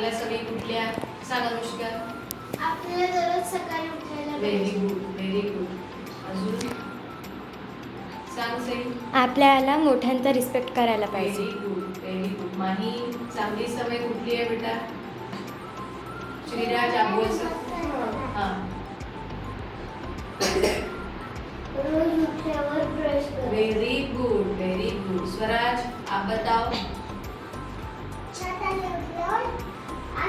चांगल्या सवयी कुठल्या? सांग अनुष्का. आपल्याला दररोज सकाळी उठायला व्हेरी. गुड व्हेरी गुड अजून? सांग सई. आपल्याला मोठ्यांचा रिस्पेक्ट करायला पाहिजे. Very good very good Mahi चांगली सवय कुठली आहे बेटा? श्रीराज हा. रोज उठल्यावर ब्रश कर. Very good very good Swaraj आप बताओ.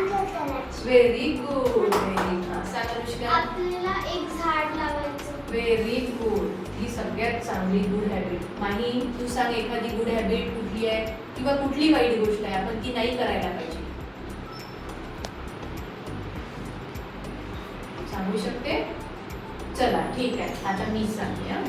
व्हेरी गुड व्हेरी आपल्याला एक झाड लावायचं. व्हेरी गुड ही सगळ्यात चांगली गुड हॅबिट माही तू सांग एखादी गुड हॅबिट कुठली आहे? किंवा कुठली वाईट गोष्ट आहे? आपण ती नाही करायला पाहिजे. सांगू शकते? चला ठीक आहे. आता मी सांगते.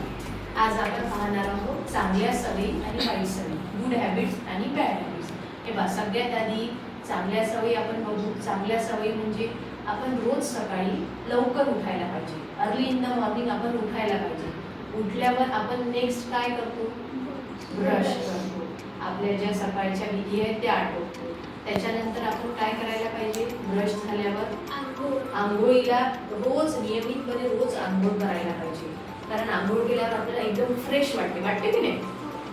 आज आपण पाहणार आहोत चांगल्या सवयी आणि वाईट सवयी. गुड हॅबिट्स आणि बॅड हॅबिट्स हे बा सगळ्यात आधी चांगल्या सवयी आपण बघू. चांगल्या सवयी म्हणजे आपण रोज सकाळी लवकर उठायला पाहिजे. अर्ली इन द मॉर्निंग आपण उठायला पाहिजे. उठल्यावर आपण नेक्स्ट काय करतो? ब्रश करतो. आपल्या ज्या सकाळच्या विधी आहेत त्या आठवतो त्याच्यानंतर आपण काय करायला पाहिजे? ब्रश झाल्यावर आंघोळीला रोज नियमितपणे रोज आंघोळ करायला पाहिजे. कारण आंघोळ केल्यावर आपल्याला एकदम फ्रेश वाटते. वाटते की नाही?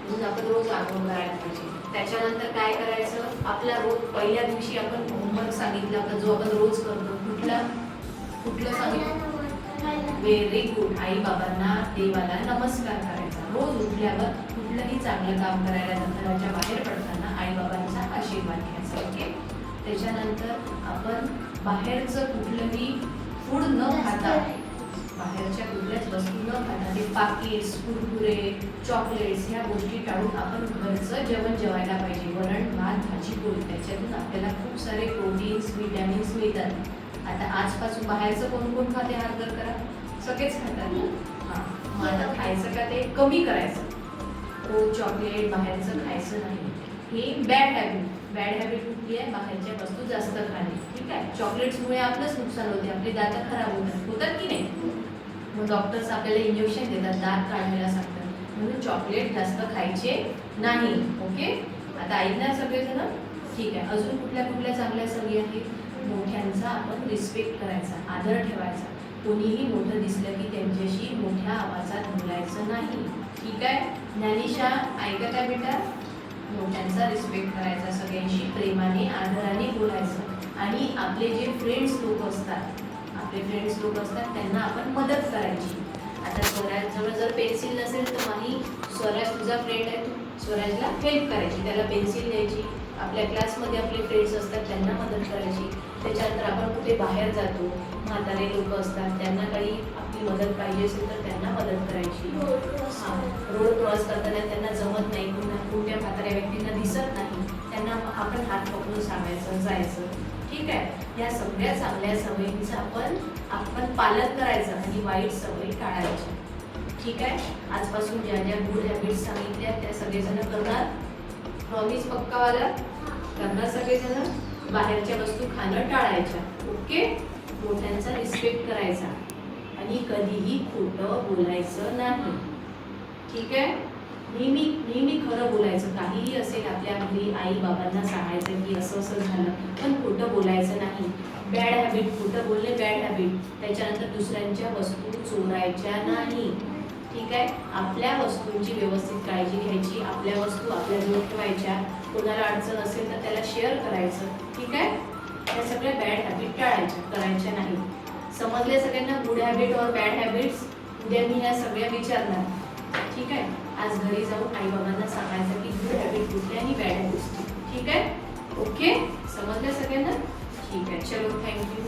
म्हणून आपण रोज आठवण करायला पाहिजे. त्याच्यानंतर काय करायचं? आपला रोज पहिल्या दिवशी आपण होमवर्क सांगितलं तर जो आपण रोज करतो कुठला कुठलं सांगितलं? व्हेरी गुड आई बाबांना देवाला नमस्कार करायचा. रोज उठल्यावर कुठलंही चांगलं काम करायला नंतराच्या बाहेर पडताना आई बाबांचा आशीर्वाद घ्यायचा ओके त्याच्यानंतर आपण बाहेरचं कुठलंही फूड न खाता बाहेरच्या कुठल्याच वस्तू न खाता ते पाकिट्स कुरकुरे चॉकलेट्स ह्या गोष्टी टाळून आपण घरचं जेवण जेवायला पाहिजे. वरण भात भाजी पोळी. त्याच्यातून आपल्याला खूप सारे प्रोटीन्स विटॅमिन्स मिळतात. आता आजपासून बाहेरचं कोण कोण खाते? हात करा. सगळेच खातात हां. मग आता खायचं का ते? कमी करायचं. हो, रोज चॉकलेट बाहेरचं खायचं नाही. ही बॅड हॅबिट बॅड हॅबिट कुठली आहे? बाहेरच्या वस्तू जास्त खाणे. ठीक आहे? चॉकलेट्समुळे आपलंच नुकसान होते. आपली दात खराब होतात. होतात की नाही? मग डॉक्टर्स आपल्याला इंजेक्शन देतात दात काढायला सांगतात म्हणून चॉकलेट जास्त खायचे नाही ओके आता ऐकणार सगळेजण? ठीक आहे. अजून कुठल्या कुठल्या चांगल्या सवयी आहेत? मोठ्यांचा आपण रिस्पेक्ट करायचा आदर ठेवायचा. कोणीही मोठं दिसलं की त्यांच्याशी मोठ्या आवाजात बोलायचं नाही. ठीक आहे? ज्ञानिशा ऐका काय बेटा. मोठ्यांचा रिस्पेक्ट करायचा सगळ्यांशी प्रेमाने आदराने बोलायचं. आणि आपले जे फ्रेंड्स लोक असतात आपले फ्रेंड्स लोक असतात त्यांना आपण मदत करायची. आता स्वराजजवळ जर पेन्सिल नसेल तर माही स्वराज तुझा फ्रेंड आहे तू स्वराजला हेल्प करायची. त्याला पेन्सिल द्यायची. आपल्या क्लासमध्ये आपले फ्रेंड्स असतात त्यांना मदत करायची. त्याच्यानंतर आपण कुठे बाहेर जातो म्हातारे लोक असतात त्यांना काही आपली मदत पाहिजे असेल तर त्यांना मदत करायची. रोड क्रॉस करताना त्यांना जमत नाही पुन्हा कोणत्या म्हाताऱ्या व्यक्तींना दिसत नाही त्यांना आपण हात पकडून सांगायचं जायचं. ठीक आहे? या सगळ्या चांगल्या सवयींचं आपण आपण पालन करायचं आणि वाईट सवयी टाळायच्या ठीक आहे? आजपासून ज्या ज्या गुड हॅबिट्स सांगितल्या त्या सगळेजण करणार. प्रॉमिस पक्कावाला? करणार सगळेजण. बाहेरच्या वस्तू खाणं टाळायच्या. ओके मोठ्यांचा रिस्पेक्ट करायचा. आणि कधीही खोटं बोलायचं नाही. ठीक आहे? नेहमी नेहमी खरं बोलायचं. काहीही असेल आपल्या घरी आई बाबांना सांगायचं की असं असं झालं पण खोटं बोलायचं नाही. बॅड हॅबिट खोटं बोलणे बॅड हॅबिट त्याच्यानंतर दुसऱ्यांच्या वस्तू चोरायच्या नाही. ठीक आहे? आपल्या वस्तूंची व्यवस्थित काळजी घ्यायची आपल्या वस्तू आपल्याजवळ ठेवायच्या. कोणाला अडचण असेल तर त्याला शेअर करायचं. ठीक आहे? त्या सगळ्या बॅड हॅबिट टाळायच्या करायच्या नाही. समजले सगळ्यांना गुड हॅबिट और बॅड हॅबिट्स उद्या मी ह्या सगळ्या विचारणार. ठीक आहे? आज घरी जाऊन आई बाबांना सांगायचं की गुड हॅबिट कुठली आणि बॅड हॅबिट्स ठीक आहे? ओके समजलं सगळ्यांना? ठीक आहे. चलो थँक्यू